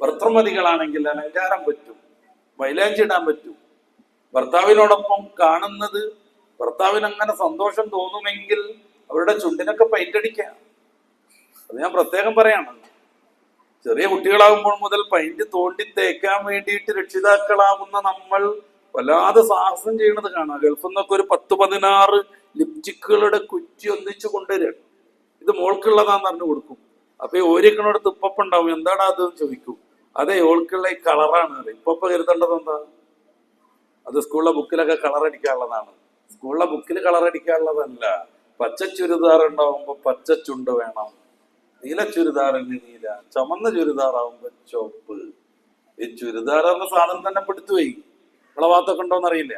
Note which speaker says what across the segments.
Speaker 1: ഭർത്തൃമതികളാണെങ്കിൽ അലങ്കാരം പറ്റും മൈലാഞ്ചി ഇടാൻ പറ്റും. ഭർത്താവിനോടൊപ്പം കാണുന്നത് ഭർത്താവിന് അങ്ങനെ സന്തോഷം തോന്നുമെങ്കിൽ അവരുടെ ചുണ്ടിനൊക്കെ പൈന്റടിക്കാം അത് ഞാൻ പ്രത്യേകം പറയാണ്. ചെറിയ കുട്ടികളാകുമ്പോൾ മുതൽ പൈന്റ് തോണ്ടി തേക്കാൻ വേണ്ടിയിട്ട് രക്ഷിതാക്കളാവുന്ന നമ്മൾ വല്ലാതെ സാഹസം ചെയ്യണത് കാണാം. ഗൾഫിൽ നിന്നൊക്കെ ഒരു പത്ത് പതിനാറ് ലിപ്സ്റ്റിക്കുകളുടെ കുറ്റി ഒന്നിച്ചു കൊണ്ടുവരികയാണ് ഇത് മോൾക്കുള്ളതാന്ന് പറഞ്ഞു കൊടുക്കും. അപ്പൊ ഈ ഓരിക്കണോടത്ത് ഉപ്പപ്പ ഉണ്ടാവും എന്താടാ അത് ചോദിക്കും. അതെ ഓൾക്കുള്ള ഈ കളറാണ്. ഇപ്പൊ ഇപ്പൊ കരുതേണ്ടത് എന്താ? അത് സ്കൂളിലെ ബുക്കിലൊക്കെ കളറടിക്കാനുള്ളതാണ് സ്കൂളിലെ ബുക്കിൽ കളറടിക്കാനുള്ളതല്ല പച്ച ചുരിദാർ ഉണ്ടാവുമ്പോ പച്ച ചുണ്ട് വേണം. നീല ചുരിദാറിന് നീല. ചുമന്ന ചുരിദാറാവുമ്പോ ചുവപ്പ്. ഈ ചുരിദാർ എന്ന സാധനം തന്നെ പെടുത്തുപോയി നമ്മളെ ഭാഗത്തൊക്കെ ഉണ്ടോന്ന് അറിയില്ല.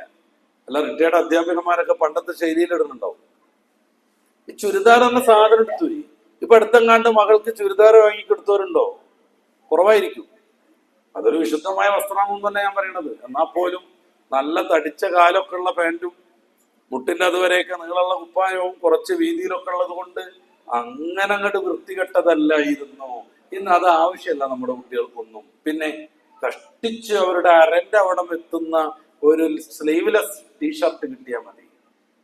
Speaker 1: അല്ല റിട്ടയർഡ് അധ്യാപകന്മാരൊക്കെ പണ്ടത്തെ ശൈലിയിൽ ഇടുന്നുണ്ടാവും. ഈ ചുരിദാർ എന്ന സാധനം എടുത്തുപോയി ഇപ്പൊ അടുത്തെങ്ങാണ്ട് മകൾക്ക് ചുരിദാർ വാങ്ങിക്കൊടുത്തവരുണ്ടോ കുറവായിരിക്കും. അതൊരു വിശുദ്ധമായ വസ്ത്രമാണെന്ന് തന്നെ ഞാൻ പറയണത്. എന്നാൽ പോലും നല്ല തടിച്ച കാലൊക്കെ ഉള്ള പാന്റും മുട്ടിന്റെ അതുവരെയൊക്കെ നീളമുള്ള കുപ്പായവും കുറച്ച് വീതിയിലൊക്കെ ഉള്ളത് കൊണ്ട് അങ്ങനെ അങ്ങോട്ട് വൃത്തികെട്ടതല്ലായിരുന്നു ഇന്ന് അത് ആവശ്യമല്ല നമ്മുടെ കുട്ടികൾക്കൊന്നും. പിന്നെ കഷ്ടിച്ച് അവരുടെ അരന്റെ അവിടം എത്തുന്ന ഒരു സ്ലീവ്ലെസ് ടീഷർട്ട് കിട്ടിയാൽ മതി.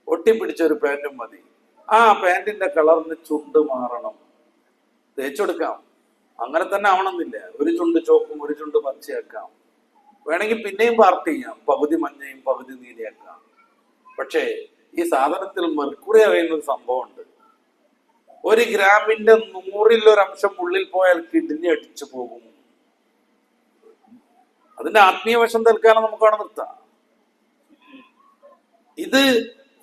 Speaker 1: ഒട്ടിപ്പിടിച്ച ഒരു പാന്റും മതി. ആ പാന്റിന്റെ കളറിന് ചുണ്ട് മാറണം. തേച്ചെടുക്കാം അങ്ങനെ തന്നെ ആവണമെന്നില്ല. ഒരു ചുണ്ട് ചോക്കും ഒരു ചുണ്ട് പച്ചയാക്കാം വേണമെങ്കിൽ പിന്നെയും പാർട്ടി ചെയ്യാം. പകുതി മഞ്ഞയും പകുതി നീലയാക്കാം. പക്ഷേ ഈ സാധനത്തിൽ മെർക്കുറി അറിയുന്ന ഒരു സംഭവമുണ്ട്. ഒരു ഗ്രാമിന്റെ അംശം ഉള്ളിൽ പോയാൽ കിഡ്നി അടിച്ചു പോകും. അതിന്റെ ആത്മീയ വശം തൽക്കാലം നമുക്ക് നിർത്താം. ഇത്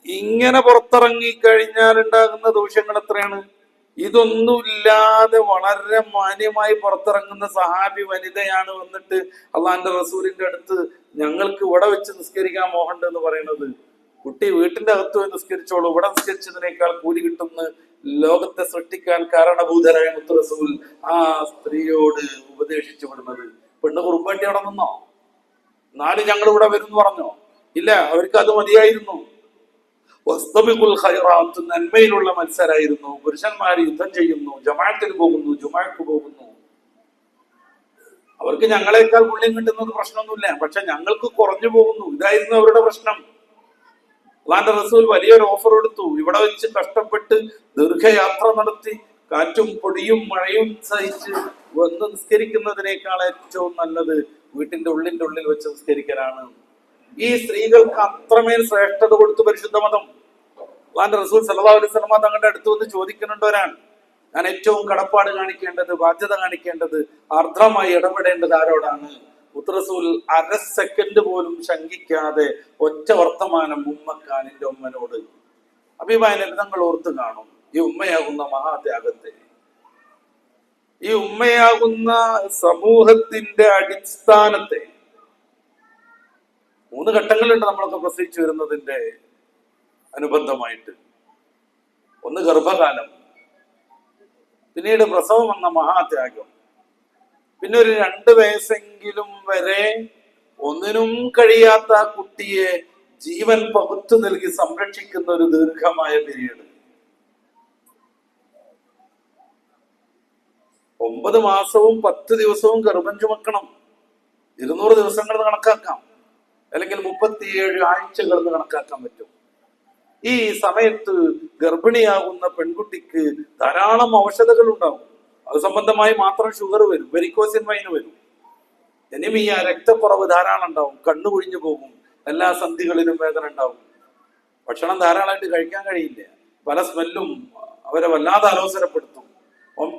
Speaker 1: ഇങ്ങനെ പുറത്തിറങ്ങി കഴിഞ്ഞാൽ ഉണ്ടാകുന്ന ദൂഷ്യങ്ങൾ എത്രയാണ്? ഇതൊന്നുമില്ലാതെ വളരെ മാന്യമായി പുറത്തിറങ്ങുന്ന സഹാബി വനിതയാണ് വന്നിട്ട് അള്ളാന്റെ റസൂലിന്റെ അടുത്ത് ഞങ്ങൾക്ക് ഇവിടെ വെച്ച് നിസ്കരിക്കാൻ മോഹണ്ട് എന്ന് പറയുന്നത്. കുട്ടി വീട്ടിന്റെ അകത്ത് പോയി നിസ്കരിച്ചോളൂ ഇവിടെ നിസ്കരിച്ചതിനേക്കാൾ കൂലി കിട്ടുന്ന ലോകത്തെ സൃഷ്ടിക്കാൻ കാരണഭൂതരായ മുത്തുറസൂൽ ആ സ്ത്രീയോട് ഉപദേശിച്ചു വിടുന്നത്. പെണ്ണ് കുറുമ്പേണ്ടി അവിടെ നിന്നോ? നാല് ഞങ്ങൾ ഇവിടെ വരും പറഞ്ഞോ? ഇല്ല അവർക്ക് അത് മതിയായിരുന്നു. ഖൈറാത്ത് നന്മയിലുള്ള മത്സരായിരുന്നു. പുരുഷന്മാർ യുദ്ധം ചെയ്യുന്നു ജമാഅത്തിന് പോകുന്നു ജുമാക്ക് പോകുന്നു. അവർക്ക് ഞങ്ങളെക്കാൾ പുള്ളിയും കിട്ടുന്നത് പ്രശ്നമൊന്നുമില്ല. പക്ഷെ ഞങ്ങൾക്ക് കുറഞ്ഞു പോകുന്നു. ഇതായിരുന്നു അവരുടെ പ്രശ്നം. അള്ളാന്റെ റസൂൽ വലിയൊരു ഓഫർ എടുത്തു ഇവിടെ വെച്ച് കഷ്ടപ്പെട്ട് ദീർഘയാത്ര നടത്തി കാറ്റും പൊടിയും മഴയും സഹിച്ച് വന്ന് നിസ്കരിക്കുന്നതിനേക്കാൾ ഏറ്റവും നല്ലത് വീട്ടിന്റെ ഉള്ളിന്റെ ഉള്ളിൽ വെച്ച് നിസ്കരിക്കലാണ്. ഈ സ്ത്രീകൾക്ക് അത്രമേൽ ശ്രേഷ്ഠത കൊടുത്തു പരിശുദ്ധ മതം. അള്ളാന്റെ റസൂൽ സല്ലാ അലൈഹി വസല്ലമ തങ്ങളുടെ അടുത്ത് വന്ന് ചോദിക്കുന്നുണ്ടോരാണ്. ഞാൻ ഏറ്റവും കടപ്പാട് കാണിക്കേണ്ടത് ബാധ്യത കാണിക്കേണ്ടത് അർദ്ധമായി ഇടപെടേണ്ടത് ആരോടാണ്? മുത്തറസൂൽ അര സെക്കൻഡ് പോലും ശങ്കിക്കാതെ ഒറ്റ വർത്തമാനം ഉമ്മക്കാൻ എന്റെ ഉമ്മനോട്. അഭിമാനം തങ്ങൾ ഓർത്ത് കാണും. ഈ ഉമ്മയാകുന്ന മഹാത്യാഗത്തെ. ഈ ഉമ്മയാകുന്ന സമൂഹത്തിന്റെ അടിസ്ഥാനത്തെ മൂന്ന് ഘട്ടങ്ങളുണ്ട് നമ്മളൊക്കെ പ്രസവിച്ചു വരുന്നതിന്റെ അനുബന്ധമായിട്ട്. ഒന്ന് ഗർഭകാലം പിന്നീട് പ്രസവം എന്ന മഹാത്യാഗം. പിന്നെ ഒരു രണ്ട് വയസ്സെങ്കിലും വരെ ഒന്നിനും കഴിയാത്ത കുട്ടിയെ ജീവൻ പകുത്തു നൽകി സംരക്ഷിക്കുന്ന ഒരു ദീർഘമായ പീരീഡ് ഒമ്പത് മാസവും പത്ത് ദിവസവും ഗർഭം ചുമക്കണം. ഇരുന്നൂറ് ദിവസങ്ങൾ കണക്കാക്കാം. അല്ലെങ്കിൽ മുപ്പത്തിയേഴ് ആഴ്ചകൾ എന്ന് കണക്കാക്കാൻ പറ്റും. ഈ സമയത്ത് ഗർഭിണിയാകുന്ന പെൺകുട്ടിക്ക് ധാരാളം ഔഷധകൾ ഉണ്ടാവും അത് സംബന്ധമായി മാത്രം ഷുഗർ വരും വെരിക്കോസിൻ വൈന് വരും. എനിമിയ രക്തക്കുറവ് ധാരാളം ഉണ്ടാവും കണ്ണു കുഴിഞ്ഞു പോകും എല്ലാ സന്ധികളിലും വേദന ഉണ്ടാവും. ഭക്ഷണം ധാരാളമായിട്ട് കഴിക്കാൻ കഴിയില്ല. പല സ്മെല്ലും അവരെ വല്ലാതെ അലോസരപ്പെടുത്തും.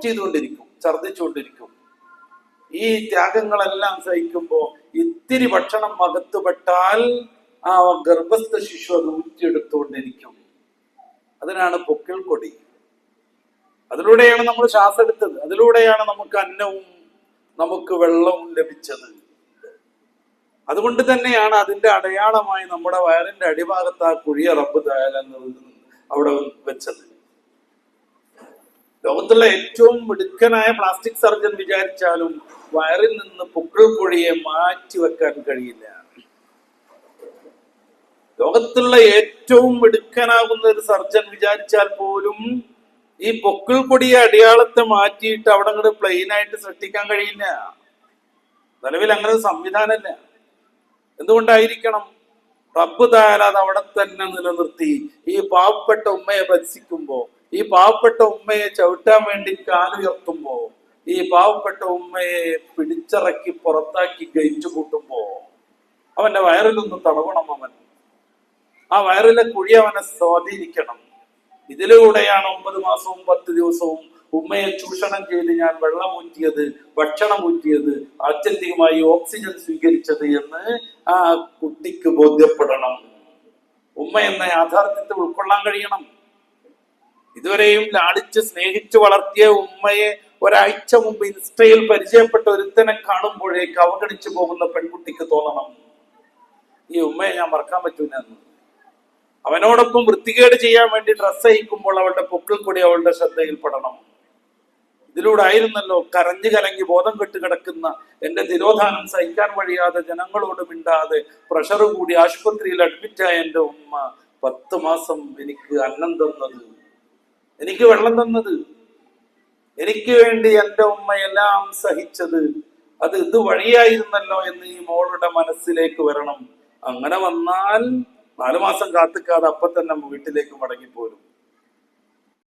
Speaker 1: ചെയ്തുകൊണ്ടിരിക്കും ഛർദ്ദിച്ചുകൊണ്ടിരിക്കും. ഈ ത്യാഗങ്ങളെല്ലാം സഹിക്കുമ്പോൾ ഇത്തിരി ഭക്ഷണം അകത്തുപെട്ടാൽ ആ ഗർഭസ്ഥ ശിശു അത് ഊറ്റിയെടുത്തുകൊണ്ടിരിക്കും അതിനാണ് പൊക്കിൾ കൊടി. അതിലൂടെയാണ് നമ്മൾ ശ്വാസം എടുത്തത്. അതിലൂടെയാണ് നമുക്ക് അന്നവും നമുക്ക് വെള്ളവും ലഭിച്ചത്. അതുകൊണ്ട് തന്നെയാണ് അതിന്റെ അടയാളമായി നമ്മുടെ വയറിന്റെ അടിഭാഗത്ത് ആ കുഴിയ റബ്ബ് അവിടെ വെച്ചത്. ലോകത്തുള്ള ഏറ്റവും മിടുക്കനായ പ്ലാസ്റ്റിക് സർജൻ വിചാരിച്ചാലും വയറിൽ നിന്ന് പുക്കൾ പൊഴിയെ മാറ്റി വെക്കാൻ കഴിയില്ല. ലോകത്തുള്ള ഏറ്റവും മിടുക്കനാകുന്ന ഒരു സർജൻ വിചാരിച്ചാൽ പോലും ഈ പൊക്കിൾ കൊടിയെ അടയാളത്തെ മാറ്റിയിട്ട് അവിടെ അങ്ങോട്ട് പ്ലെയിൻ ആയിട്ട് സൃഷ്ടിക്കാൻ കഴിയില്ല. നിലവിൽ അങ്ങനെ സംവിധാനമല്ല എന്തുകൊണ്ടായിരിക്കണം? റബ്ബ് താരാത് അവിടെ തന്നെ നിലനിർത്തി. ഈ പാവപ്പെട്ട ഉമ്മയെ ഭത്സിക്കുമ്പോ ഈ പാവപ്പെട്ട ഉമ്മയെ ചവിട്ടാൻ വേണ്ടി കാലുയർത്തുമ്പോ ഈ പാവപ്പെട്ട ഉമ്മയെ പിടിച്ചിറക്കി പുറത്താക്കി ഗയിച്ചു കൂട്ടുമ്പോ അവന്റെ വയറിലൊന്ന് തടവണം അവൻ. ആ വയറിലെ കുഴി അവനെ സ്വാധീനിക്കണം. ഇതിലൂടെയാണ് ഒമ്പത് മാസവും പത്ത് ദിവസവും ഉമ്മയെ ചൂഷണം ചെയ്ത് ഞാൻ വെള്ളം ഊറ്റിയത് ഭക്ഷണം ഊറ്റിയത് ആത്യന്തികമായി ഓക്സിജൻ സ്വീകരിച്ചത് എന്ന് ആ കുട്ടിക്ക് ബോധ്യപ്പെടണം. ഉമ്മ എന്ന യാഥാർത്ഥ്യത്തെ ഉൾക്കൊള്ളാൻ കഴിയണം. ഇതുവരെയും ലാളിച്ച് സ്നേഹിച്ചു വളർത്തിയ ഉമ്മയെ ഒരാഴ്ച മുമ്പ് ഇൻസ്റ്റയിൽ പരിചയപ്പെട്ട ഒരുത്തനെ കാണുമ്പോഴേക്ക് അവഗണിച്ചു പോകുന്ന പെൺകുട്ടിക്ക് തോന്നണം. ഈ ഉമ്മയെ ഞാൻ മറക്കാൻ പറ്റൂല അവനോടൊപ്പം വൃത്തികേട് ചെയ്യാൻ വേണ്ടി ഡ്രസ്സ് അയക്കുമ്പോൾ അവളുടെ പൊക്കൾ കൂടി അവളുടെ ശ്രദ്ധയിൽപ്പെടണം. ഇതിലൂടെ ആയിരുന്നല്ലോ കരഞ്ഞു കലങ്ങി ബോധം കെട്ട് കിടക്കുന്ന എന്റെ തിരോധാനം സഹിക്കാൻ വഴിയാതെ ജനങ്ങളോട് മിണ്ടാതെ പ്രഷർ കൂടി ആശുപത്രിയിൽ അഡ്മിറ്റായ എന്റെ ഉമ്മ പത്ത് മാസം എനിക്ക് അന്നം തന്നത്. എനിക്ക് വെള്ളം തന്നത്. എനിക്ക് വേണ്ടി എന്റെ ഉമ്മ എല്ലാം സഹിച്ചത്. അത് ഇത് വഴിയായിരുന്നല്ലോ എന്ന് ഈ മോളുടെ മനസ്സിലേക്ക് വരണം. അങ്ങനെ വന്നാൽ നാലു മാസം കാത്തിക്കാതെ അപ്പൊ തന്നെ വീട്ടിലേക്ക് മടങ്ങിപ്പോരും.